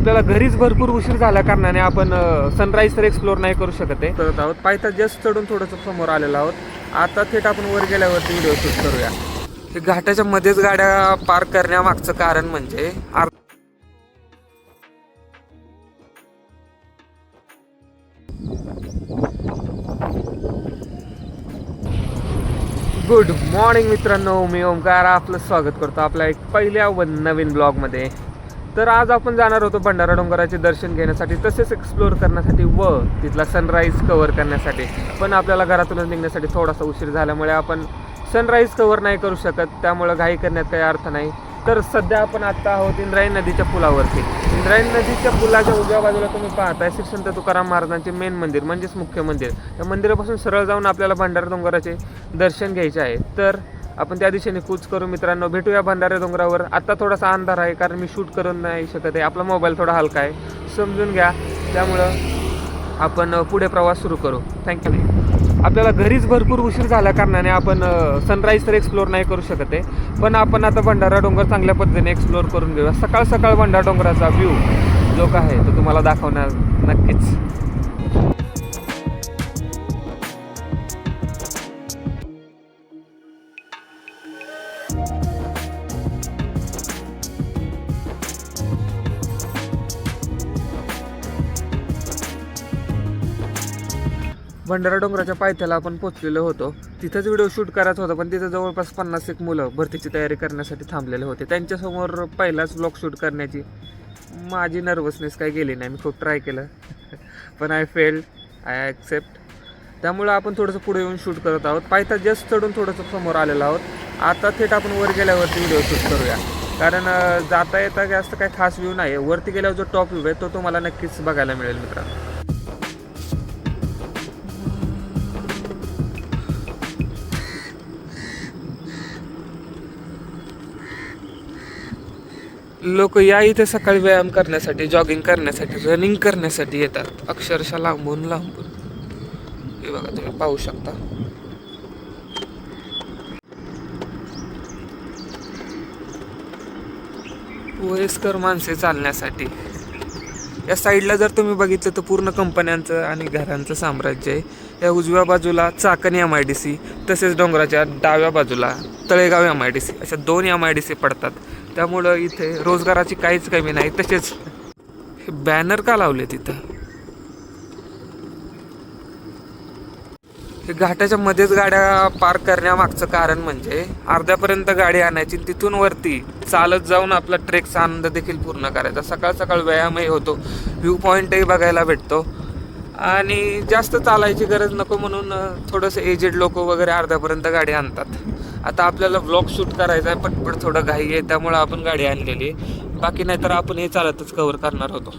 आपल्याला घरीच भरपूर उशीर झाल्या कारणाने आपण सनराईज तर एक्सप्लोर नाही करू शकत आहे. करत आहोत. पायथा जस्ट चढून थोडंसं समोर आलेलो आहोत. आता थेट आपण वर गेल्यावरती व्हिडिओ शूट करूया. घाटाच्या मध्येच गाड्या पार्क करण्यामागचं कारण म्हणजे गुड मॉर्निंग मित्रांनो मी ओमकार आपलं स्वागत करतो आपल्या एक पहिल्या व नवीन ब्लॉगमध्ये तर आज आपण जाणार होतो भंडारा डोंगराचे दर्शन घेण्यासाठी तसेच एक्सप्लोअर करण्यासाठी व तिथला सनराईज कवर करण्यासाठी. पण आपल्याला घरातूनच निघण्यासाठी थोडासा उशीर झाल्यामुळे आपण सनराईज कवर नाही करू शकत त्यामुळं घाई करण्यात काही अर्थ नाही. तर सध्या आपण आत्ता आहोत इंद्रायणी नदीच्या पुलावरती. इंद्रायणी नदीच्या पुलाच्या उजव्या बाजूला तुम्ही पाहताय श्री संत तुकाराम महाराजांचे मेन मंदिर म्हणजेच मुख्य मंदिर. या मंदिरापासून सरळ जाऊन आपल्याला भंडारा डोंगराचे दर्शन घ्यायचे आहे. तर आपण त्या दिशेने कूच करू मित्रांनो. भेटूया भंडारा डोंगरावर. आत्ता थोडासा अंधार आहे कारण मी शूट करून नाही शकत आहे. आपला मोबाईल थोडा हलका आहे. समजून घ्या. त्यामुळं आपण पुढे प्रवास सुरू करू. थँक्यू आपल्याला घरीच भरपूर उशीर झाल्या कारणाने आपण सनराईज तर एक्सप्लोर नाही करू शकत आहे. पण आपण आता भंडारा डोंगर चांगल्या पद्धतीने एक्सप्लोर करून घेऊया. सकाळ सकाळ भंडारा डोंगराचा व्ह्यू जो काय आहे तो तुम्हाला दाखवणार नक्कीच. भंडारा डोंगराच्या पायथ्याला आपण पोचलेलो होतो. तिथंच व्हिडिओ शूट करायचा होता पण तिथं जवळपास पन्नास एक मुलं भरतीची तयारी करण्यासाठी थांबलेले होते. त्यांच्यासमोर पहिलाच ब्लॉग शूट करण्याची माझी नर्वसनेस काही गेली नाही. मी खूप ट्राय केलं पण आय फेल्ड आय ॲक्सेप्ट त्यामुळं आपण थोडंसं पुढे येऊन शूट करत आहोत. पायथा जस्ट चढून थोडंसं समोर आलेलो आहोत. आता थेट आपण वर गेल्यावरती व्हिडिओ शूट करूया. कारण जाता येता जास्त काही खास व्ह्यू नाही आहे वरती गेल्यावर जो टॉप व्ह्यू आहे तो तुम्हाला नक्कीच बघायला मिळेल मित्रांनो. लोक या इथे सकाळी व्यायाम करण्यासाठी जॉगिंग करण्यासाठी रनिंग करण्यासाठी येतात. अक्षरशः लांबून लांबून. हे बघा तुम्ही पाहू शकता. वयस्कर माणसे चालण्यासाठी. या साईडला जर तुम्ही बघितलं तर पूर्ण कंपन्यांचं आणि घरांचं साम्राज्य आहे. या उजव्या बाजूला Chakan M I D C तसेच डोंगराच्या डाव्या बाजूला Talegaon M I D C अशा दोन एम आय डी सी पडतात. त्यामुळं इथे रोजगाराची काहीच कमी नाही तसेच हे बॅनर का लावले तिथं? हे घाटाच्या मध्येच गाड्या पार्क करण्यामागचं कारण म्हणजे अर्ध्यापर्यंत गाडी आणायची तिथून वरती चालत जाऊन आपला ट्रेकचा आनंद देखील पूर्ण करायचा. सकाळ सकाळ व्यायामही होतो व्ह्यू पॉईंटही बघायला भेटतो. आणि जास्त चालायची गरज नको म्हणून थोडंसं एजेड लोक वगैरे अर्ध्यापर्यंत गाडी आणतात. आता आपल्याला व्लॉग शूट करायचा आहे पटपट थोडं घाई आहे त्यामुळं आपण गाडी आणलेली आहे. बाकी नाहीतर आपण हे चालतच कव्हर करणार होतो.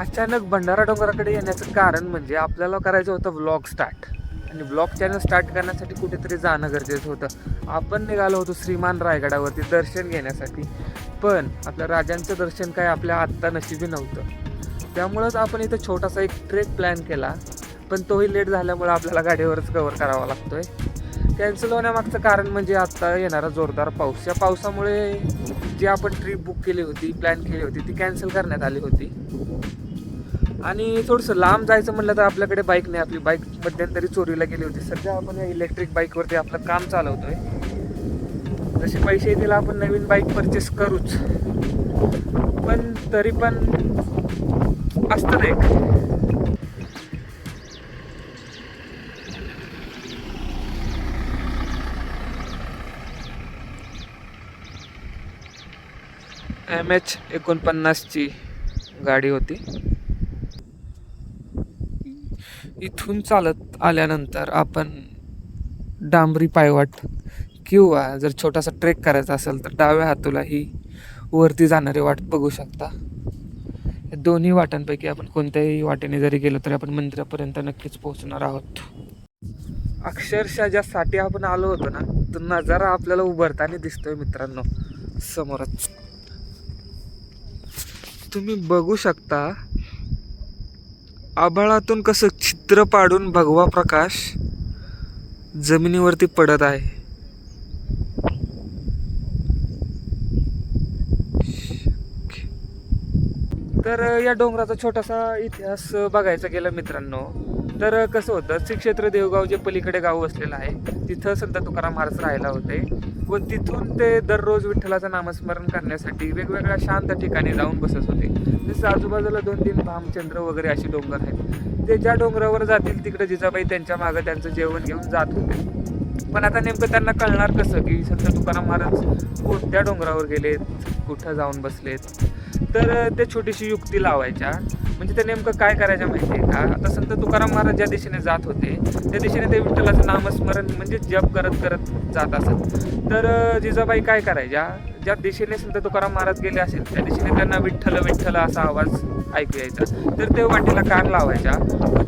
अचानक भंडारा डोंगराकडे येण्याचं कारण म्हणजे आपल्याला करायचं होतं व्लॉग स्टार्ट आणि ब्लॉग चॅनल स्टार्ट करण्यासाठी कुठेतरी जाणं गरजेचं होतं. आपण निघालो होतो श्रीमान रायगडावरती दर्शन घेण्यासाठी. पण आपल्या राजांचं दर्शन काय आपल्या आत्ता नशिबी नव्हतं. त्यामुळंच आपण इथं छोटासा एक ट्रेक प्लॅन केला. पण तोही लेट झाल्यामुळे आपल्याला गाडीवरच कवर करावा लागतो आहे कॅन्सल होण्यामागचं कारण म्हणजे आत्ता येणारा जोरदार पाऊस. या पावसामुळे जी आपण ट्रीप बुक केली होती प्लॅन केली होती ती कॅन्सल करण्यात आली होती. आणि थोडंसं लांब जायचं म्हटलं तर आपल्याकडे बाईक नाही. आपली बाईक मध्यंतरी चोरीला गेली होती. सध्या आपण या इलेक्ट्रिक बाईकवरती आपलं काम चालवतोय. जसे पैसे येतील आपण नवीन बाईक परचेस करूच. पण तरी पण असतं ना एक. एम एच एकोणपन्नासची गाडी होती. इथून चालत आल्यानंतर आपण डांबरी पायवाट किंवा जर छोटासा ट्रेक करायचा असेल तर डाव्या हातूला ही वरती जाणारी वाट बघू शकता. या दोन्ही वाटांपैकी आपण कोणत्याही वाटेने जरी गेलो तरी आपण मंदिरापर्यंत नक्कीच पोहोचणार आहोत. अक्षरशः ज्यासाठी आपण आलो होतो ना तो नजारा आपल्याला उभारताना दिसतोय मित्रांनो समोरच. तुम्ही बघू शकता आभाळातून कसं चित्र पाडून भगवा प्रकाश जमिनीवरती पडत आहे. तर या डोंगराचा छोटासा इतिहास बघायचा गेला मित्रांनो. तर कसं होतं श्री क्षेत्र देवगाव जे पलीकडे गाव वसलेलं आहे तिथं संत तुकाराम महाराज राहायला होते. व तिथून ते दररोज विठ्ठलाचं नामस्मरण करण्यासाठी वेगवेगळ्या शांत ठिकाणी जाऊन बसत होते. जसं आजूबाजूला दोन तीन भामचंद्र वगैरे असे डोंगर आहेत. ते ज्या डोंगरावर जातील तिकडे जिजाबाई त्यांच्या मागं त्यांचं जेवण घेऊन जात होते. पण आता नेमकं त्यांना कळणार कसं की संत तुकाराम महाराज कोणत्या डोंगरावर गेलेत कुठं जाऊन बसलेत? तर ते छोटीशी युक्ती लावायच्या. म्हणजे ते नेमकं काय करायचं माहिती आहे का? आता संत तुकाराम महाराज ज्या दिशेने जात होते त्या दिशेने ते विठ्ठलाचं नामस्मरण म्हणजे जप करत करत जात असत. तर जिजाबाई काय करायच्या? ज्या दिशेने संत तुकाराम महाराज गेले असेल त्या दिशेने त्यांना विठ्ठल विठ्ठल असा आवाज ऐकू यायचा तर ते वाटेला कान लावायच्या.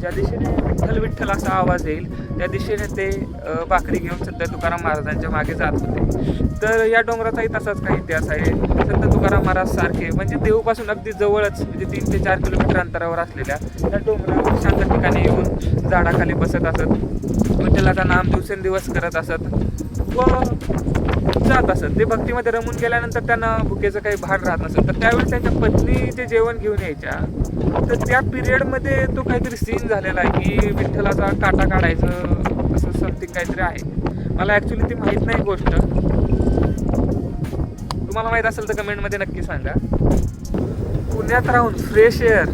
ज्या दिशेने विठ्ठल विठ्ठल असा आवाज येईल त्या दिशेने ते भाकरी घेऊन संत तुकाराम महाराजांच्या मागे जात होते. तर या डोंगराचाही तसाच काही इतिहास आहे. संत तुकाराम महाराज सारखे म्हणजे देऊपासून अगदी जवळच म्हणजे तीन ते चार किलोमीटर अंतरावर असलेल्या त्या डोंगरावर शांत ठिकाणी येऊन झाडाखाली बसत असत. विठ्ठलाचा नाम दिवसेंदिवस करत असत. व जात असत ते भक्तीमध्ये रमून गेल्यानंतर त्यांना भुकेचं काही भार राहत नसत तर त्यावेळेस त्यांच्या पत्नीचे जेवण घेऊन यायच्या तर त्या पिरियडमध्ये तो काहीतरी सीन झालेला आहे की विठ्ठलाचा काटा काढायचं असं समथिंग काहीतरी आहे. मला ॲक्च्युली ती माहीत नाही गोष्ट. तुम्हाला माहीत असेल तर कमेंटमध्ये नक्की सांगा. पुण्यात राहून फ्रेश एअर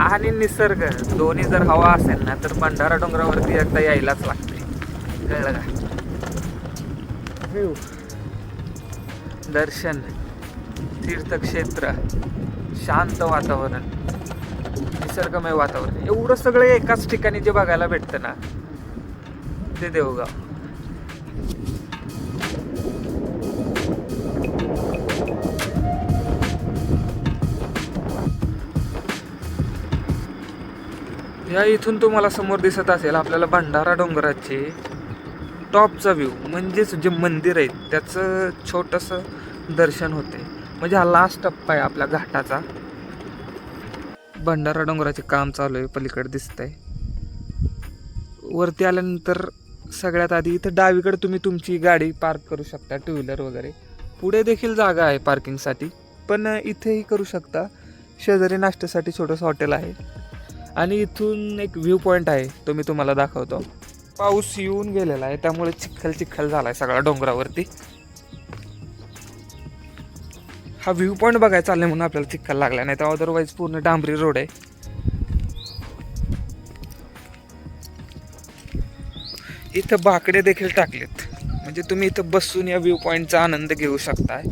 आणि निसर्ग दोन्ही जर हवा असेल ना तर भंडारा डोंगरावरती एकदा यायलाच लागते कळलं का? व्ह्यू दर्शन तीर्थक्षेत्र शांत वातावरण निसर्गमय वातावरण. एवढं सगळं एकाच ठिकाणी जे बघायला भेटतं ना ते देवगाव. या इथून तुम्हाला समोर दिसत असेल आपल्याला भंडारा डोंगराचे टॉपचा व्ह्यू. म्हणजेच जे मंदिर आहे त्याचं छोटंसं दर्शन होते. म्हणजे हा लास्ट टप्पा आहे आपल्या घाटाचा. भंडारा डोंगराचे काम चालू आहे पलीकडे दिसतंय. वरती आल्यानंतर सगळ्यात आधी इथं डावीकडे तुम्ही तुमची गाडी पार्क करू शकता टू व्हीलर वगैरे. पुढे देखील जागा आहे पार्किंगसाठी पण इथेही करू शकता. शेजारी नाश्त्यासाठी छोटंसं हॉटेल आहे. आणि इथून एक व्ह्यू पॉईंट आहे तो मी तुम्हाला दाखवतो. पाऊस येऊन गेलेला आहे त्यामुळे चिखल चिखल झाला आहे सगळा डोंगरावरती. हा व्ह्यू पॉईंट बघायला चाललंय म्हणून आपल्याला चिखल लागला नाही तर अदरवाईज पूर्ण डांबरी रोड आहे. इथं बाकडे देखील टाकलेत. म्हणजे तुम्ही इथं बसून या व्ह्यू पॉईंटचा आनंद घेऊ शकताय.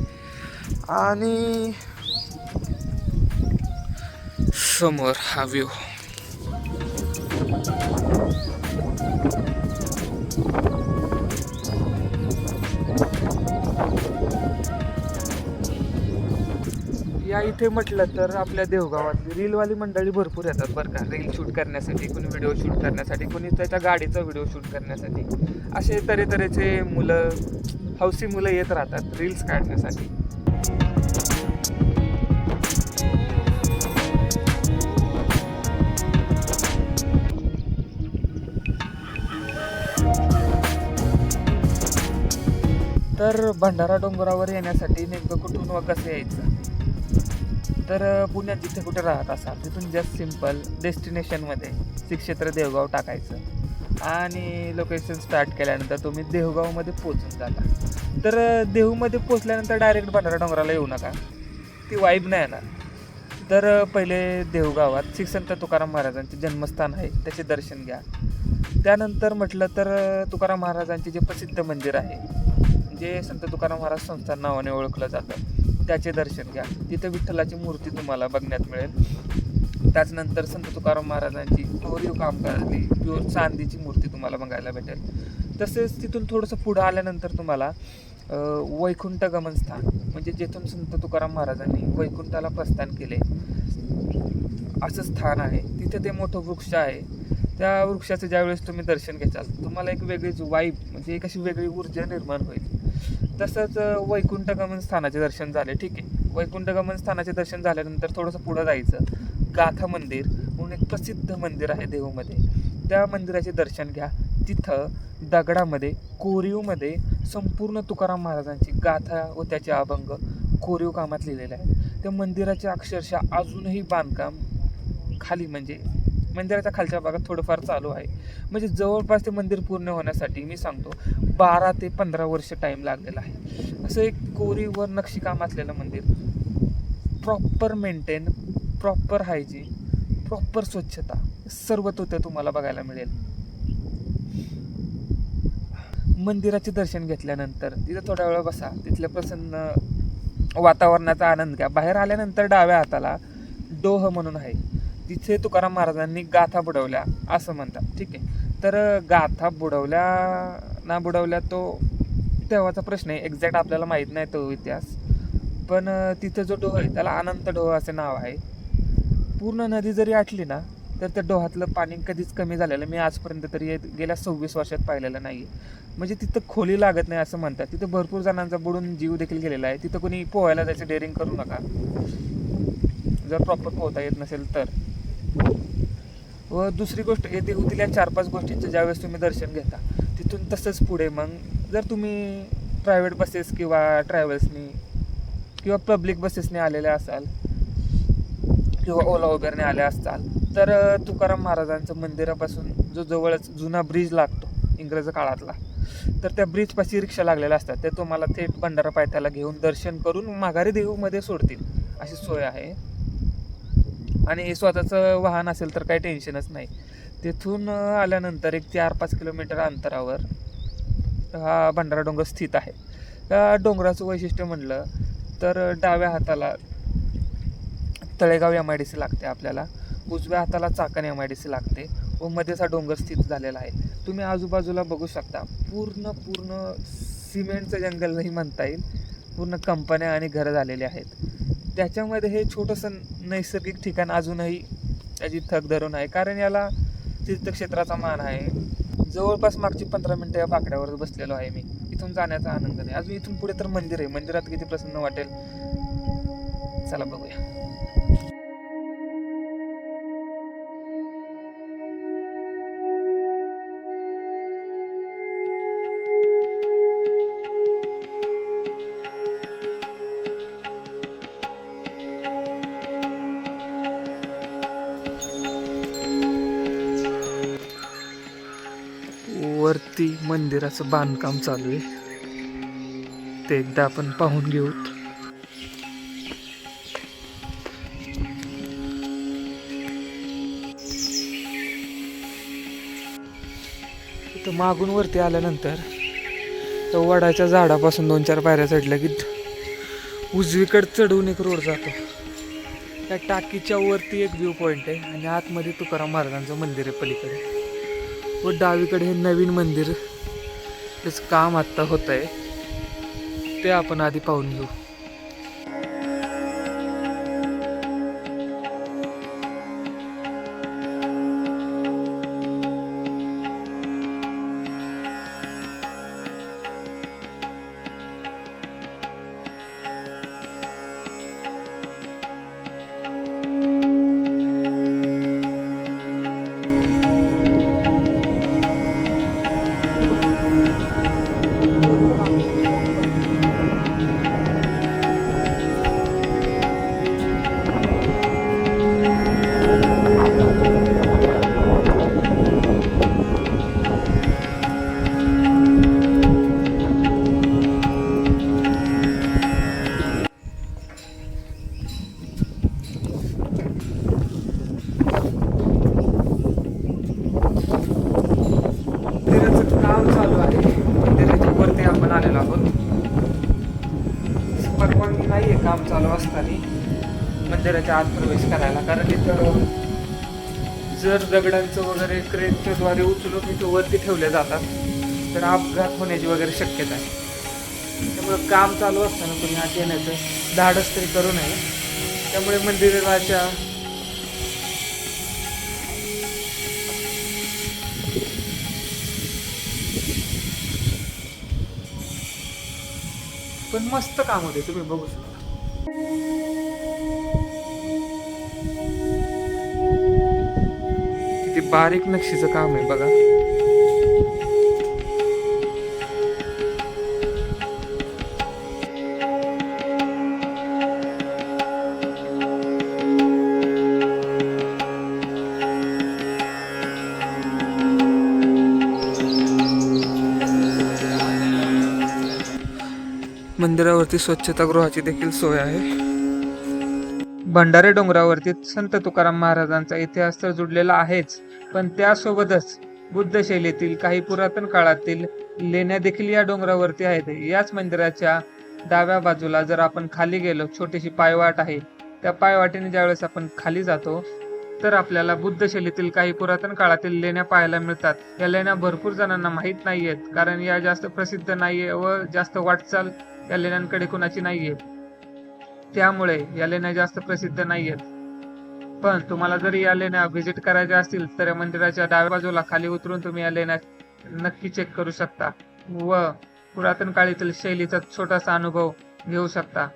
आणि समोर हा व्ह्यू या इथे म्हटलं तर आपल्या देवगावातली रीलवाली मंडळी भरपूर येतात बरं का. रील शूट करण्यासाठी कोणी व्हिडिओ शूट करण्यासाठी कोणी त्याच्या गाडीचा व्हिडिओ शूट करण्यासाठी. असे तऱ्हेतऱ्हेचे मुलं हौसी मुलं येत राहतात रील्स काढण्यासाठी. तर भंडारा डोंगरावर येण्यासाठी नेमकं कुठून व कसं यायचं? तर पुण्यात जिथे कुठे राहत असाल तिथून जस्ट सिंपल डेस्टिनेशनमध्ये श्री क्षेत्र देवगाव टाकायचं. आणि लोकेशन स्टार्ट केल्यानंतर तुम्ही देवगावमध्ये पोचून जाता. तर देहूमध्ये पोचल्यानंतर डायरेक्ट भंडारा डोंगराला येऊ नका. ती वाईब नाही येणार. तर पहिले देवगावात श्री संत तुकाराम महाराजांचे जन्मस्थान आहे त्याचे दर्शन घ्या. त्यानंतर म्हटलं तर तुकाराम महाराजांचे जे प्रसिद्ध मंदिर आहे जे संत तुकाराम महाराज संस्थान नावाने ओळखलं जातं. त्याचे दर्शन घ्या. तिथं विठ्ठलाची मूर्ती तुम्हाला बघण्यात मिळेल. त्याचनंतर संत तुकाराम महाराजांची कोरीव काम करली प्युअर चांदीची मूर्ती तुम्हाला बघायला भेटेल. तसेच तिथून थोडंसं पुढं आल्यानंतर तुम्हाला वैकुंठ गमनस्थान म्हणजे जेथून संत तुकाराम महाराजांनी वैकुंठाला प्रस्थान केले. असं स्थान आहे. तिथे ते मोठं वृक्ष आहे. त्या वृक्षाचं ज्यावेळेस तुम्ही दर्शन घ्याल तुम्हाला एक वेगळीच वाईब म्हणजे एक अशी वेगळी ऊर्जा निर्माण होईल. तसंच वैकुंठगमन स्थानाचे दर्शन झाले. ठीक आहे. वैकुंठगमन स्थानाचे दर्शन झाल्यानंतर थोडंसं पुढं जायचं. गाथा मंदिर म्हणून एक प्रसिद्ध मंदिर आहे देहूमध्ये. त्या मंदिराचे दर्शन घ्या. तिथं दगडामध्ये कोरीवमध्ये संपूर्ण तुकाराम महाराजांची गाथा व त्याचे अभंग कोरीव कामात लिहिलेले आहे त्या मंदिराचे अक्षरशः अजूनही बांधकाम खाली म्हणजे मंदिराच्या खालच्या भागात थोडंफार चालू आहे. म्हणजे जवळपास ते मंदिर पूर्ण होण्यासाठी मी सांगतो बारा ते पंधरा वर्ष टाईम लागलेला आहे. असं एक कोरीवर नक्षीकाम असलेलं मंदिर. Proper maintain proper hygiene proper स्वच्छता. सर्व तो ते तुम्हाला बघायला मिळेल. मंदिराचे दर्शन घेतल्यानंतर तिथं थोड्या वेळ बसा. तिथल्या प्रसन्न वातावरणाचा आनंद घ्या. बाहेर आल्यानंतर डाव्या हाताला डोह म्हणून आहे. तिथे तुकाराम महाराजांनी गाथा बुडवल्या असं म्हणतात. ठीक आहे. तर गाथा बुडवल्या ना बुडवल्या तो तेव्हाचा प्रश्न आहे. एक्झॅक्ट आपल्याला माहीत नाही तो इतिहास. पण तिथं जो डोह आहे त्याला अनंत डोह असे नाव आहे. पूर्ण नदी जरी आटली ना तर त्या डोहातलं पाणी कधीच कमी झालेलं मी आजपर्यंत तरी गेल्या सव्वीस वर्षात पाहिलेलं नाही म्हणजे तिथं खोली लागत नाही असं म्हणतात. तिथं भरपूर जणांचा बुडून जीव देखील गेलेला आहे. तिथं कोणी पोहायला जायचं डेअरिंग करू नका. जर प्रॉपर पोहता येत नसेल तर. व दुसरी गोष्ट येथे होतील या चार पाच गोष्टींचं ज्यावेळेस तुम्ही दर्शन घेता तिथून तसंच पुढे मग जर तुम्ही प्रायव्हेट बसेस किंवा ट्रॅव्हल्सनी किंवा पब्लिक बसेसने आलेल्या असाल किंवा ओला उबेरने आले असाल तर तुकाराम महाराजांचं मंदिरापासून जो जवळच जुना ब्रिज लागतो इंग्रज काळातला तर त्या ब्रिजपाशी रिक्षा लागलेल्या असतात. ते तुम्हाला थेट भंडारा पायथ्याला घेऊन दर्शन करून माघारी देऊमध्ये सोडतील. अशी सोय आहे. आणि स्वतःचं वाहन असेल तर काही टेन्शनच नाही. तिथून आल्यानंतर एक चार पाच किलोमीटर अंतरावर हा भंडारा डोंगर स्थित आहे. या डोंगराचं वैशिष्ट्य म्हणलं तर डाव्या हाताला Talegaon M I D C लागते आपल्याला. उजव्या हाताला Chakan M I D C लागते व मध्येच हा डोंगर स्थित झालेला आहे. तुम्ही आजूबाजूला बघू शकता. पूर्ण पूर्ण सिमेंटचं जंगलही म्हणता येईल. पूर्ण कंपन्या आणि घरं झालेली आहेत. त्याच्यामध्ये हे छोटंसं नैसर्गिक ठिकाण अजूनही त्याची थक धरून आहे. कारण याला तीर्थक्षेत्राचा मान आहे. जवळपास मागची पंधरा मिनटं या बाकड्यावर बसलेलो आहे मी. इथून जाण्याचा आनंद नाही. अजून इथून पुढे तर मंदिर आहे. मंदिरात किती प्रसन्न वाटेल? चला बघूया. वरती मंदिराचं बांधकाम चालू आहे. ते एकदा आपण पाहून घेऊत. तर मागून वरती आल्यानंतर तर वडाच्या झाडापासून दोन चार पायऱ्या चढल्या की उजवीकडे चढून एक रोड जातो. त्या टाकीच्या वरती एक व्ह्यू पॉईंट आहे आणि आतमध्ये तुकाराम महाराजांचं मंदिर आहे पलीकडे. व डावीकडे हे नवीन मंदिर त्याचं काम आत्ता होत आहे ते आपण आधी पाहून घेऊ. चालू असताना मंदिराच्या आत प्रवेश करायला. कारण इथं जर दगडांचं वगैरे क्रेनच्या द्वारे उचलून इथं वरती ठेवले जातात तर अपघात होण्याची वगैरे शक्यता आहे. त्यामुळे काम चालू असताना कोणी आत येण्याचं धाडस तरी करू नये. त्यामुळे मंदिराच्या पण मस्त काम होते तुम्ही बघू शकता. किती बारीक नक्षीचं काम आहे बघा. मंदिरावरती स्वच्छतागृहाची देखील सोय आहे. भंडारे डोंगरावरती संत तुकाराम महाराजांचा इतिहास तर जुडलेला आहेच पण त्यासोबतच बुद्ध शैलीतील काही पुरातन काळातील लेण्या देखील या डोंगरावरती आहेत. याच मंदिराच्या डाव्या बाजूला जर आपण खाली गेलो छोटीशी पायवाट आहे. त्या पायवाटेने ज्यावेळेस आपण खाली जातो तर आपल्याला बुद्ध शैलीतील काही पुरातन काळातील लेण्या पाहायला मिळतात. या लेण्या भरपूर जणांना माहीत नाहीयेत कारण या जास्त प्रसिद्ध नाहीये व जास्त वाटचाल या लेण्यांकडे कुणाची नाहीये. त्यामुळे या लेण्या जास्त प्रसिद्ध नाहीयेत. पण तुम्हाला जरी या लेण्या व्हिजिट करायच्या असतील तर या मंदिराच्या डाव्या बाजूला खाली उतरून तुम्ही या लेण्या नक्की चेक करू शकता. व पुरातन काळीतील शैलीचा छोटासा अनुभव घेऊ शकता.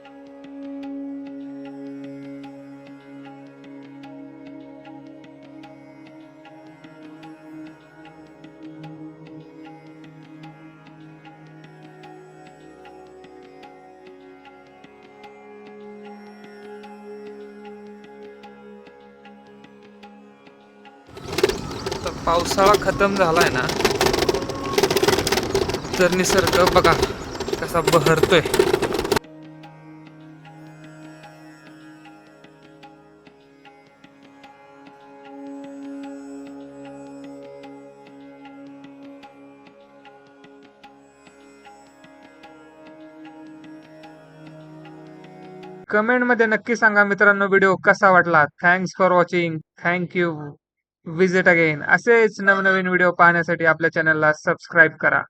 पावसाळा खतम झालाय ना तर निसर्ग बघा कसा बहरतोय. कमेंटमध्ये नक्की सांगा मित्रांनो व्हिडिओ कसा वाटला? Thanks for watching thank you visit again असेच नवनवीन व्हिडिओ पाहण्यासाठी आपल्या चॅनलला सबस्क्राईब करा.